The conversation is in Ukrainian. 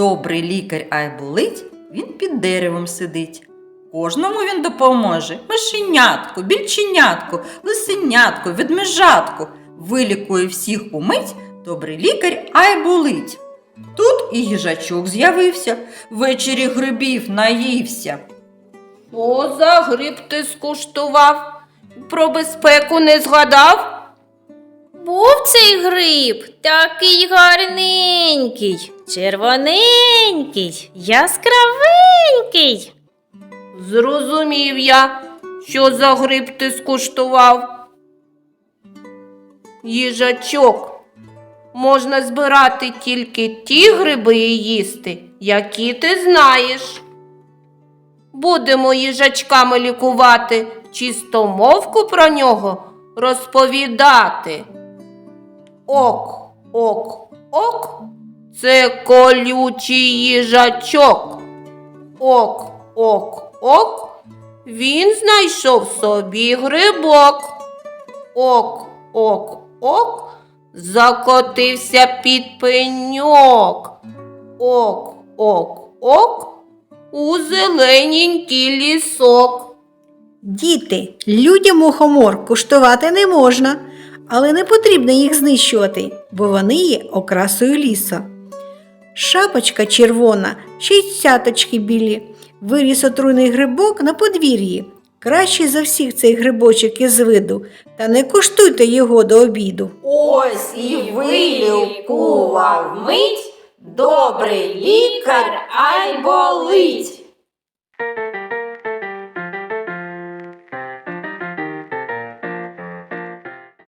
Добрий лікар Айболить, він під деревом сидить. Кожному він допоможе мишенятку, більченятку, лисенятку, ведмежатку. Вилікує всіх умить добрий лікар Айболить. Тут і їжачок з'явився, ввечері грибів наївся. Що за гриб ти скуштував? Про безпеку не згадав? Був цей гриб такий гарненький, червоненький, яскравенький. Зрозумів я, що за гриб ти скуштував. Їжачок. Можна збирати тільки ті гриби і їсти, які ти знаєш. Будемо їжачками лікувати, чистомовку про нього розповідати. Ок, ок, ок, це колючий їжачок. Ок, ок, ок, він знайшов собі грибок. Ок, ок, ок, закотився під пеньок. Ок, ок, ок, у зелененький лісок. Діти, людям мухомор куштувати не можна, але не потрібно їх знищувати, бо вони є окрасою ліса. Шапочка червона, ще й цяточки білі. Виріс отруйний грибок на подвір'ї. Кращий за всіх цей грибочок із виду, та не куштуйте його до обіду. Ось і вилікував мить добрий лікар ай болить.